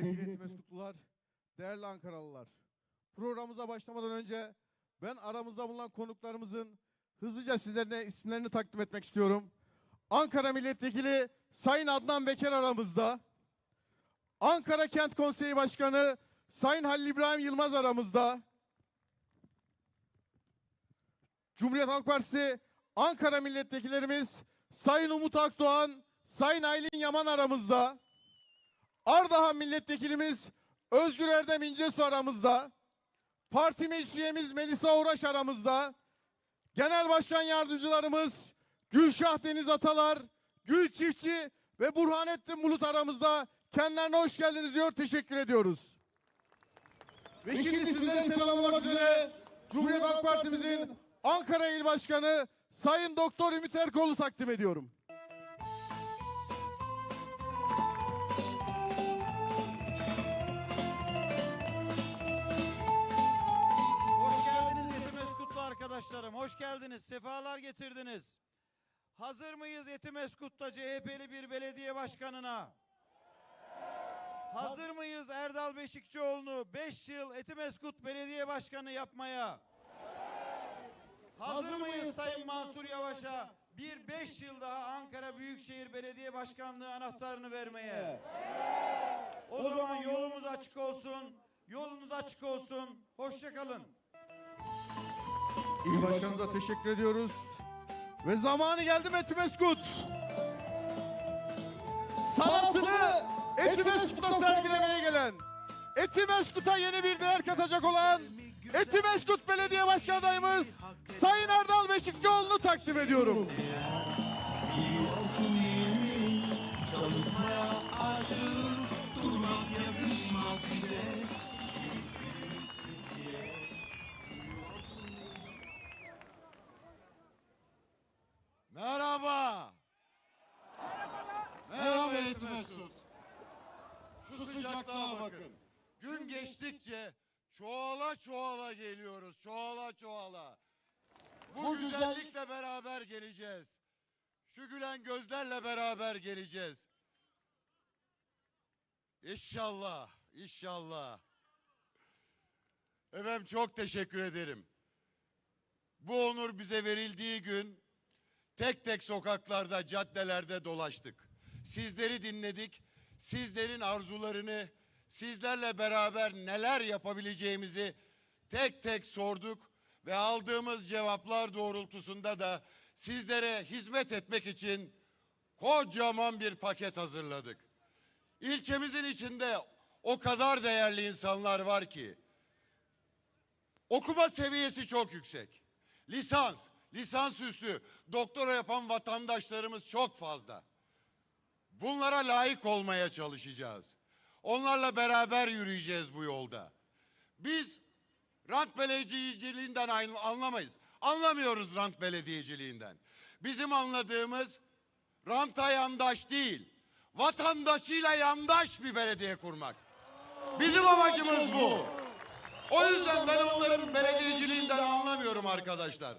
Sevgili Etimes Kutlular, değerli Ankaralılar. Programımıza başlamadan önce ben aramızda bulunan konuklarımızın hızlıca sizlerine isimlerini takdim etmek istiyorum. Ankara Milletvekili Sayın Adnan Beker aramızda. Ankara Kent Konseyi Başkanı Sayın Halil İbrahim Yılmaz aramızda. Cumhuriyet Halk Partisi Ankara milletvekillerimiz Sayın Umut Akdoğan, Sayın Aylin Yaman aramızda. Ardahan milletvekilimiz Özgür Erdem İncesu aramızda. Parti meclis üyemiz Melisa Uğraş aramızda. Genel başkan yardımcılarımız Gülşah Deniz Atalar, Gül Çiftçi ve Burhanettin Bulut aramızda. Kendilerine hoş geldiniz diyor. Teşekkür ediyoruz. Ve şimdi sizleri selamlamak üzere Cumhuriyet Halk Partimizin Ankara İl Başkanı Sayın Doktor Ümit Erkol'u takdim ediyorum. Arkadaşlarım. Hoş geldiniz. Sefalar getirdiniz. Hazır mıyız Etimeskut'ta CHP'li bir belediye başkanına? Hazır mıyız Erdal Beşikçioğlu'nu 5 yıl Etimeskut Belediye Başkanı yapmaya? Hazır mıyız Sayın Mansur Yavaş'a bir 5 yıl daha Ankara Büyükşehir Belediye Başkanlığı anahtarını vermeye? O zaman yolumuz açık olsun. Yolunuz açık olsun. Hoşça kalın. İl Başkanımıza teşekkür ediyoruz. Ve zamanı geldi Etimeskut. Sanatını Etimeskut'a sergilemeye gelen, Etimeskut'a yeni bir değer katacak olan Etimeskut Belediye Başkan adayımız Sayın Erdal Beşikçioğlu'nu takdim ediyorum. Çalışmaya aşığız Durmak yakışmaz bize Gün geçtikçe çoğala çoğala geliyoruz. Çoğala çoğala. Bu güzellikle beraber geleceğiz. Şu gülen gözlerle beraber geleceğiz. İnşallah, inşallah. Efendim çok teşekkür ederim. Bu onur bize verildiği gün Tek tek sokaklarda, caddelerde dolaştık. Sizleri dinledik. Sizlerin arzularını, sizlerle beraber neler yapabileceğimizi tek tek sorduk ve aldığımız cevaplar doğrultusunda da sizlere hizmet etmek için kocaman bir paket hazırladık. İlçemizin içinde o kadar değerli insanlar var ki okuma seviyesi çok yüksek. Lisans, lisansüstü, doktora yapan vatandaşlarımız çok fazla. Bunlara layık olmaya çalışacağız. Onlarla beraber yürüyeceğiz bu yolda. Biz rant belediyeciliğinden anlamayız. Anlamıyoruz rant belediyeciliğinden. Bizim anladığımız ranta yandaş değil, vatandaşıyla yandaş bir belediye kurmak. Bizim amacımız bu. O yüzden ben onların belediyeciliğinden anlamıyorum arkadaşlar.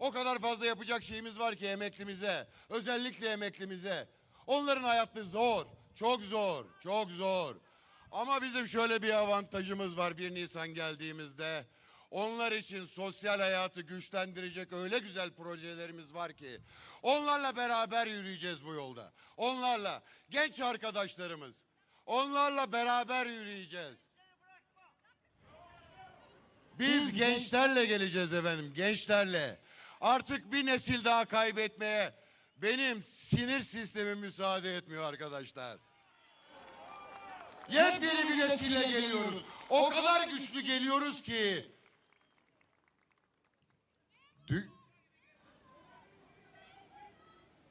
O kadar fazla yapacak şeyimiz var ki emeklimize, özellikle emeklimize. Onların hayatı zor, çok zor, çok zor. Ama bizim şöyle bir avantajımız var 1 Nisan geldiğimizde. Onlar için sosyal hayatı güçlendirecek öyle güzel projelerimiz var ki. Onlarla beraber yürüyeceğiz bu yolda. Onlarla, genç arkadaşlarımız. Onlarla beraber yürüyeceğiz. Biz gençlerle geleceğiz efendim, gençlerle. Artık bir nesil daha kaybetmeye benim sinir sistemim müsaade etmiyor arkadaşlar. Yepyeni bir nesille geliyoruz. O kadar güçlü geliyoruz ki. Dü-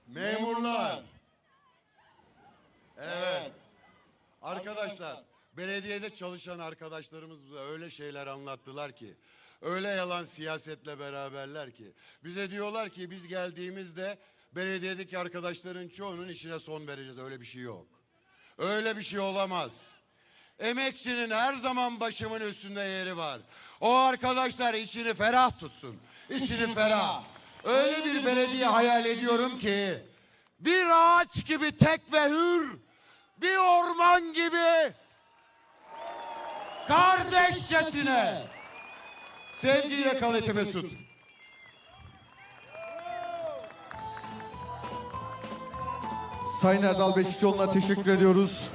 Memurlar. Evet. Arkadaşlar, belediyede çalışan arkadaşlarımız bize öyle şeyler anlattılar ki, öyle yalan siyasetle beraberler ki, bize diyorlar ki biz geldiğimizde belediyedeki arkadaşların çoğunun işine son vereceğiz. Öyle bir şey yok. Öyle bir şey olamaz. Emekçinin her zaman başımın üstünde yeri var. O arkadaşlar içini ferah tutsun. İçini ferah. Öyle bir belediye hayal ediyorum ki bir ağaç gibi tek ve hür, bir orman gibi kardeşçesine. Sevgiyle kal Mesut. Sayın Erdal Beşikçioğlu'na teşekkür ediyoruz.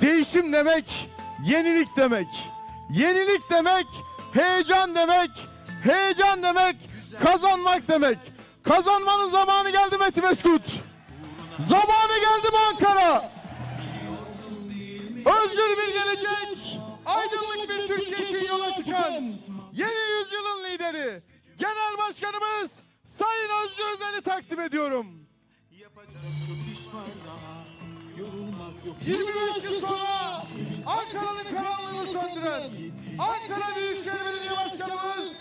Değişim demek, yenilik demek. Yenilik demek, heyecan demek. Heyecan demek, kazanmak demek. Kazanmanın zamanı geldi Metin Meskut. Zamanı geldi Ankara? Özgür bir gelecek, aydınlık bir Türkiye için yola çıkan yeni yüzyılın lideri, Genel Başkanımız Sayın Özgür Özel'i takdim ediyorum. Yapacak çok iş var daha. Yorulmak yok. 25 yıl sonra Ankara'nın karanlığını söndüren Ankara Büyükşehir Belediye Başkanımız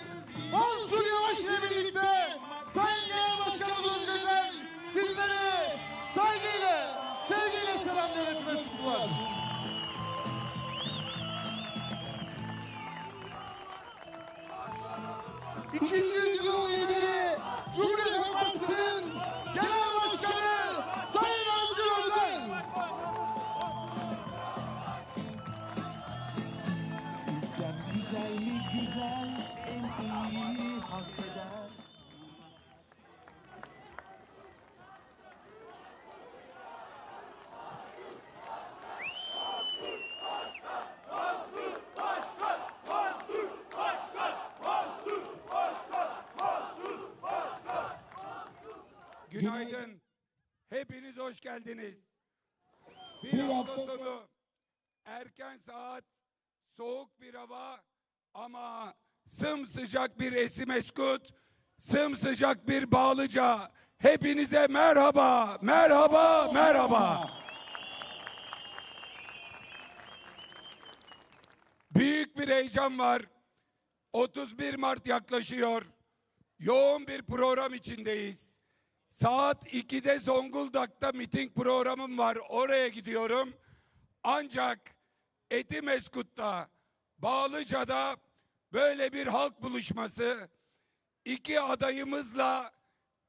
Mansur Yavaş ile birlikte Sayın Genel Başkanımız Özgür Özel sizleri saygıyla, sevgiyle selamlıyor etmez tutkular. İkinci yüzyılın lideri Cumhuriyet Halk güzel mi güzel en iyi hak eder. Günaydın. Hepiniz hoş geldiniz. Bir hafta sonu erken saat, soğuk bir hava ama sımsıcak bir Esimeskut, sımsıcak bir Bağlıca. Hepinize merhaba, merhaba, merhaba. Büyük bir heyecan var. 31 Mart yaklaşıyor. Yoğun bir program içindeyiz. Saat 2'de Zonguldak'ta miting programım var. Oraya gidiyorum. Ancak Etimeskut'ta, Bağlıca'da böyle bir halk buluşması iki adayımızla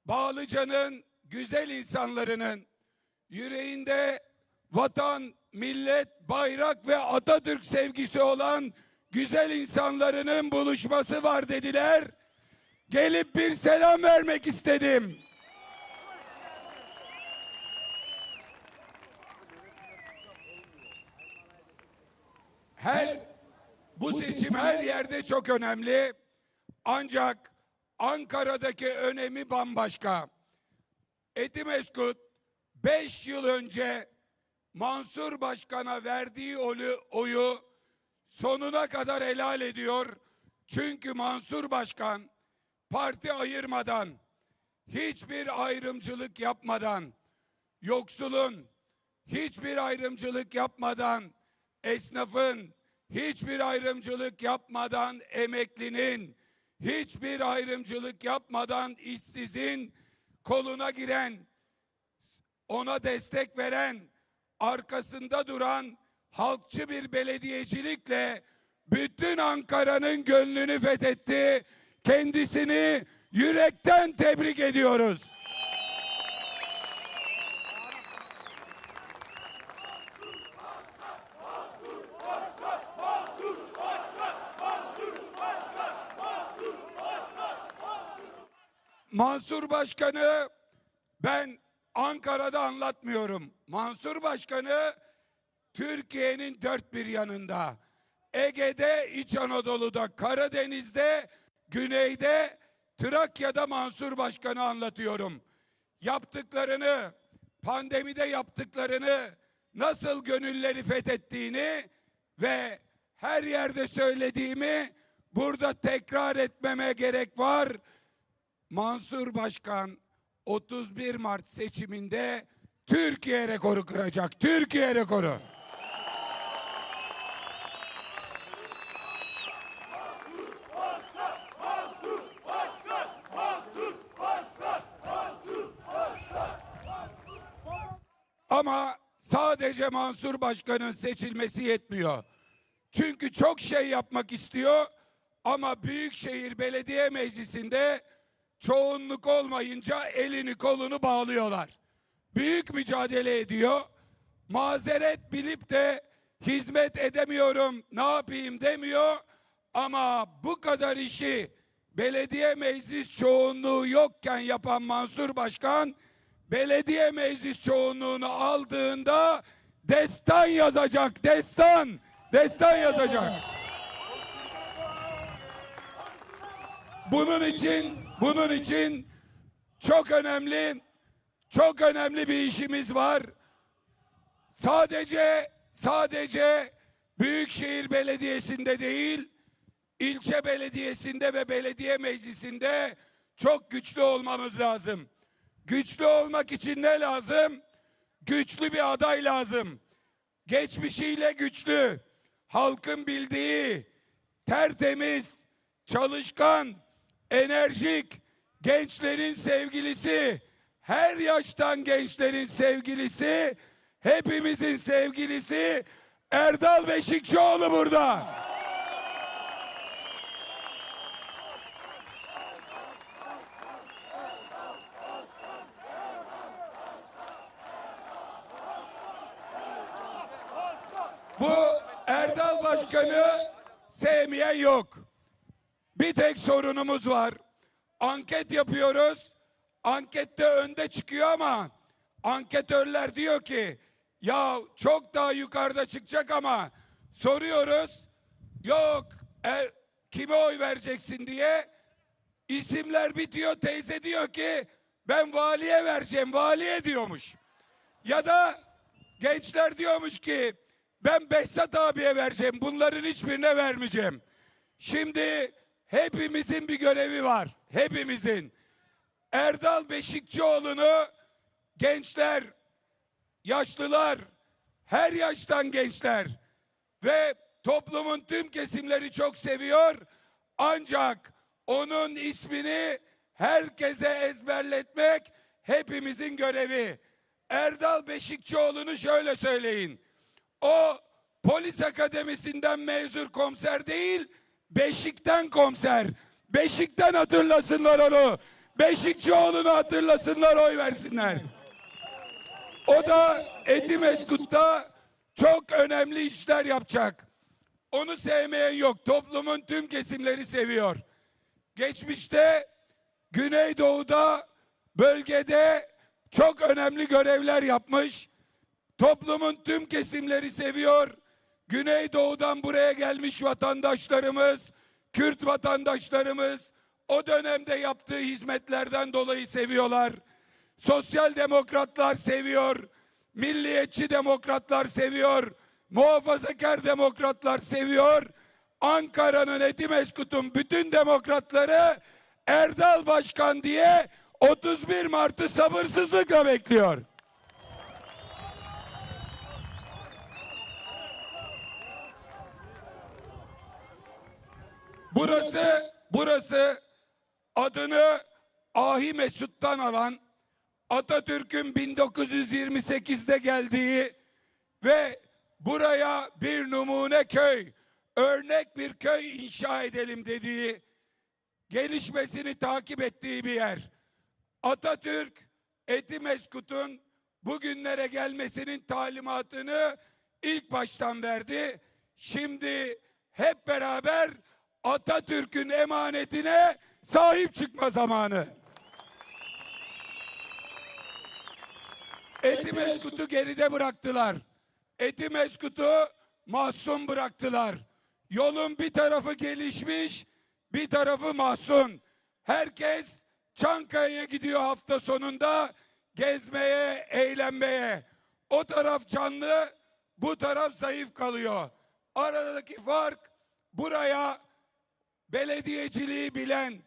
Bağlıca'nın güzel insanlarının yüreğinde vatan, millet, bayrak ve Atatürk sevgisi olan güzel insanlarının buluşması var dediler. Gelip bir selam vermek istedim. Her bu seçim her yerde çok önemli. Ancak Ankara'daki önemi bambaşka. Etimeskut 5 yıl önce Mansur Başkan'a verdiği oyu, oyu sonuna kadar helal ediyor. Çünkü Mansur Başkan parti ayırmadan, hiçbir ayrımcılık yapmadan, yoksulun hiçbir ayrımcılık yapmadan, esnafın hiçbir ayrımcılık yapmadan, emeklinin hiçbir ayrımcılık yapmadan işsizin koluna giren, ona destek veren, arkasında duran halkçı bir belediyecilikle bütün Ankara'nın gönlünü fethetti. Kendisini yürekten tebrik ediyoruz. Mansur Başkan'ı ben Ankara'da anlatmıyorum. Mansur Başkan'ı Türkiye'nin dört bir yanında. Ege'de, İç Anadolu'da, Karadeniz'de, Güney'de, Trakya'da Mansur Başkan'ı anlatıyorum. Yaptıklarını, pandemide yaptıklarını, nasıl gönülleri fethettiğini ve her yerde söylediğimi burada tekrar etmeme gerek var. Mansur Başkan 31 Mart seçiminde Türkiye rekoru kıracak. Türkiye rekoru. Ama sadece Mansur Başkan'ın seçilmesi yetmiyor. Çünkü çok şey yapmak istiyor ama Büyükşehir Belediye Meclisi'nde çoğunluk olmayınca elini kolunu bağlıyorlar. Büyük mücadele ediyor. Mazeret bilip de hizmet edemiyorum, ne yapayım demiyor. Ama bu kadar işi belediye meclis çoğunluğu yokken yapan Mansur Başkan, belediye meclis çoğunluğunu aldığında destan yazacak, destan, destan yazacak. Bunun için, bunun için çok önemli, çok önemli bir işimiz var. Sadece, sadece Büyükşehir Belediyesi'nde değil, ilçe belediyesinde ve belediye meclisinde çok güçlü olmamız lazım. Güçlü olmak için ne lazım? Güçlü bir aday lazım. Geçmişiyle güçlü, halkın bildiği, tertemiz, çalışkan, enerjik, gençlerin sevgilisi, her yaştan gençlerin sevgilisi, hepimizin sevgilisi Erdal Beşikçioğlu burada. Bu Erdal Başkan'ı sevmeyen yok. Bir tek sorunumuz var. Anket yapıyoruz. Ankette önde çıkıyor ama anketörler diyor ki ya çok daha yukarıda çıkacak ama soruyoruz. Yok er, kime oy vereceksin diye isimler bitiyor. Teyze diyor ki ben valiye vereceğim. Valiye diyormuş. Ya da gençler diyormuş ki ben Behzat abiye vereceğim. Bunların hiçbirine vermeyeceğim. Şimdi hepimizin bir görevi var. Hepimizin. Erdal Beşikçioğlu'nu gençler, yaşlılar, her yaştan gençler ve toplumun tüm kesimleri çok seviyor. Ancak onun ismini herkese ezberletmek hepimizin görevi. Erdal Beşikçioğlu'nu şöyle söyleyin. O polis akademisinden mezun komiser değil, Beşik'ten komiser. Beşik'ten hatırlasınlar onu. Beşikçioğlu'nu hatırlasınlar, oy versinler. O da Etimeskut'ta çok önemli işler yapacak. Onu sevmeyen yok. Toplumun tüm kesimleri seviyor. Geçmişte Güneydoğu'da bölgede çok önemli görevler yapmış. Toplumun tüm kesimleri seviyor. Güneydoğu'dan buraya gelmiş vatandaşlarımız, Kürt vatandaşlarımız o dönemde yaptığı hizmetlerden dolayı seviyorlar. Sosyal demokratlar seviyor. Milliyetçi demokratlar seviyor. Muhafazakar demokratlar seviyor. Ankara'nın Etimeskut'un bütün demokratları Erdal Başkan diye 31 Mart'ı sabırsızlıkla bekliyor. Burası, burası adını Ahi Mesut'tan alan Atatürk'ün 1928'de geldiği ve buraya bir numune köy, örnek bir köy inşa edelim dediği, gelişmesini takip ettiği bir yer. Atatürk Etimeskut'un bugünlere gelmesinin talimatını ilk baştan verdi. Şimdi hep beraber Atatürk'ün emanetine sahip çıkma zamanı. Etimeskut'u geride bıraktılar. Etimeskut'u mahzun bıraktılar. Yolun bir tarafı gelişmiş, bir tarafı mahzun. Herkes Çankaya'ya gidiyor hafta sonunda gezmeye, eğlenmeye. O taraf canlı, bu taraf zayıf kalıyor. Aradaki fark buraya belediyeciliği bilen,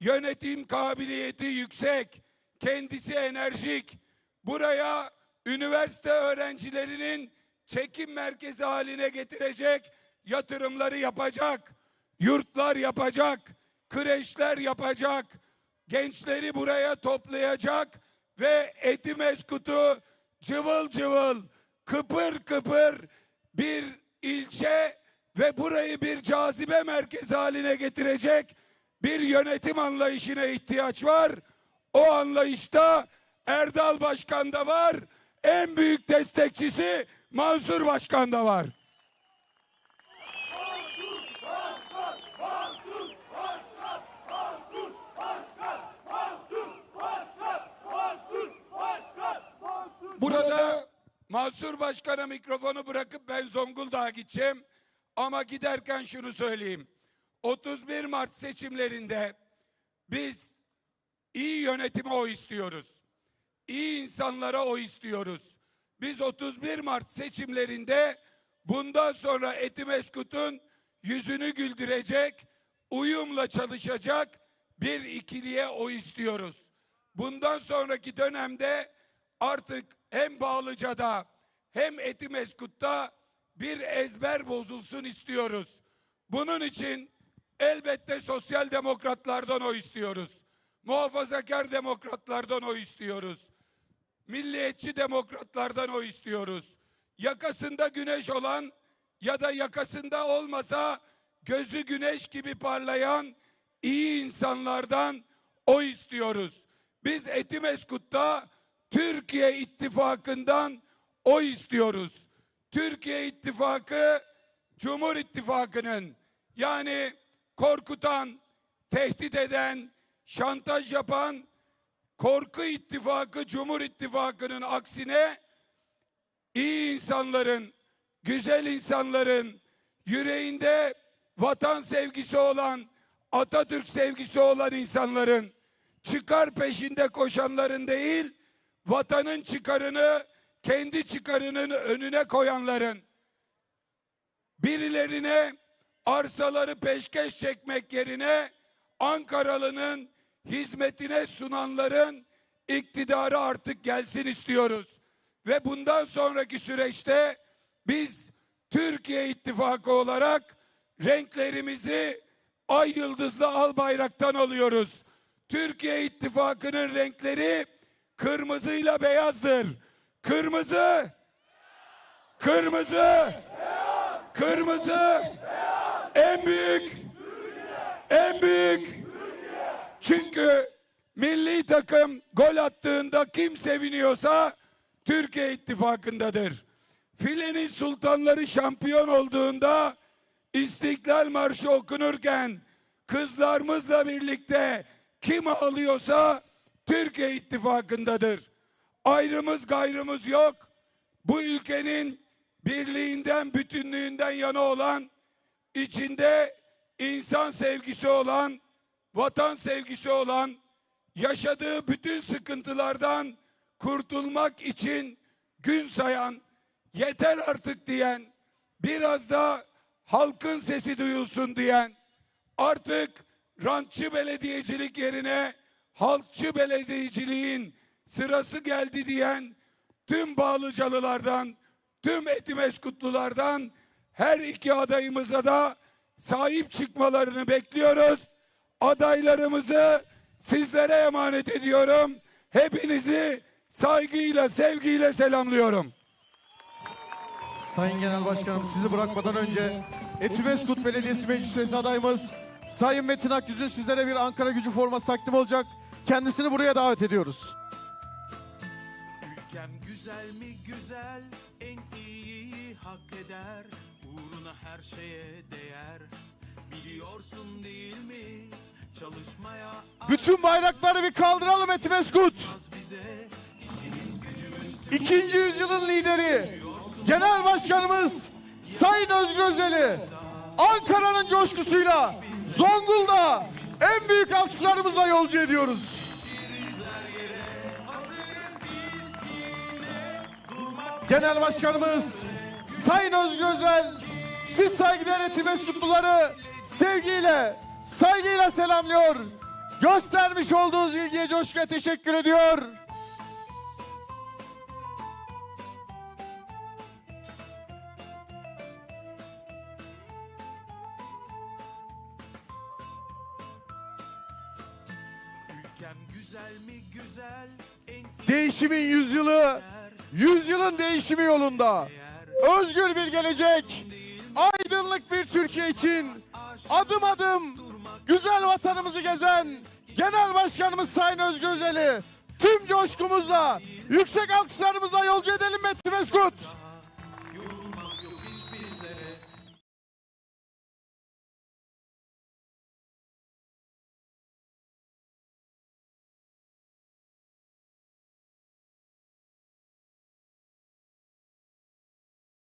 yönetim kabiliyeti yüksek, kendisi enerjik, buraya üniversite öğrencilerinin çekim merkezi haline getirecek yatırımları yapacak, yurtlar yapacak, kreşler yapacak, gençleri buraya toplayacak ve Etimeskut'u cıvıl cıvıl, kıpır kıpır bir ilçe ve burayı bir cazibe merkezi haline getirecek bir yönetim anlayışına ihtiyaç var. O anlayışta Erdal Başkan da var. En büyük destekçisi Mansur Başkan da var. Burada Mansur Başkan'a mikrofonu bırakıp ben Zonguldak'a gideceğim. Ama giderken şunu söyleyeyim. 31 Mart seçimlerinde biz iyi yönetime o istiyoruz. İyi insanlara o istiyoruz. Biz 31 Mart seçimlerinde bundan sonra Etimeskut'un yüzünü güldürecek, uyumla çalışacak bir ikiliye o istiyoruz. Bundan sonraki dönemde artık hem Bağlıca'da hem Etimeskut'ta bir ezber bozulsun istiyoruz. Bunun için elbette sosyal demokratlardan o istiyoruz. Muhafazakar demokratlardan o istiyoruz. Milliyetçi demokratlardan o istiyoruz. Yakasında güneş olan ya da yakasında olmasa gözü güneş gibi parlayan iyi insanlardan o istiyoruz. Biz Etimeskut'ta Türkiye İttifakı'ndan o istiyoruz. Türkiye İttifakı Cumhur İttifakı'nın yani korkutan, tehdit eden, şantaj yapan korku ittifakı Cumhur İttifakı'nın aksine iyi insanların, güzel insanların, yüreğinde vatan sevgisi olan, Atatürk sevgisi olan insanların, çıkar peşinde koşanların değil, vatanın çıkarını kendi çıkarının önüne koyanların, birilerine arsaları peşkeş çekmek yerine Ankaralı'nın hizmetine sunanların iktidarı artık gelsin istiyoruz. Ve bundan sonraki süreçte biz Türkiye İttifakı olarak renklerimizi ay yıldızlı al bayraktan alıyoruz. Türkiye İttifakı'nın renkleri kırmızıyla beyazdır. Kırmızı, kırmızı, kırmızı, en büyük, en büyük. Çünkü milli takım gol attığında kim seviniyorsa Türkiye ittifakındadır. Filenin sultanları şampiyon olduğunda İstiklal Marşı okunurken kızlarımızla birlikte kim ağlıyorsa Türkiye ittifakındadır. Ayrımız gayrımız yok. Bu ülkenin birliğinden, bütünlüğünden yana olan, içinde insan sevgisi olan, vatan sevgisi olan, yaşadığı bütün sıkıntılardan kurtulmak için gün sayan, yeter artık diyen, biraz da halkın sesi duyulsun diyen, artık rantçı belediyecilik yerine halkçı belediyeciliğin sırası geldi diyen tüm Bağlıcalılardan, tüm Etimeskutlulardan her iki adayımıza da sahip çıkmalarını bekliyoruz. Adaylarımızı sizlere emanet ediyorum. Hepinizi saygıyla, sevgiyle selamlıyorum. Sayın Genel Başkanım sizi bırakmadan önce Etimeskut Belediyesi Meclis Üyesi adayımız Sayın Metin Akgüz'ün sizlere bir Ankara gücü forması takdim olacak. Kendisini buraya davet ediyoruz. Güzel mi güzel en iyi hak eder Uğruna her şeye değer Biliyorsun değil mi çalışmaya Bütün bayrakları bir kaldıralım Etimeskut. bize işimiz gücümüz İkinci yüzyılın lideri, Genel Başkanımız Sayın Özgür Özel'i Ankara'nın coşkusuyla Zonguldak'a en büyük alkışlarımızla yolcu ediyoruz. Genel Başkanımız Sayın Özgür Özel siz saygıdeğer Etimeskutluları sevgiyle, saygıyla selamlıyor. Göstermiş olduğunuz ilgiye coşkuya teşekkür ediyor. Değişimin yüzyılı, yüzyılın değişimi yolunda. Özgür bir gelecek, aydınlık bir Türkiye için adım adım güzel vatanımızı gezen Genel Başkanımız Sayın Özgür Özel'i tüm coşkumuzla, yüksek alkışlarımızla yolcu edelim Metin Meskut.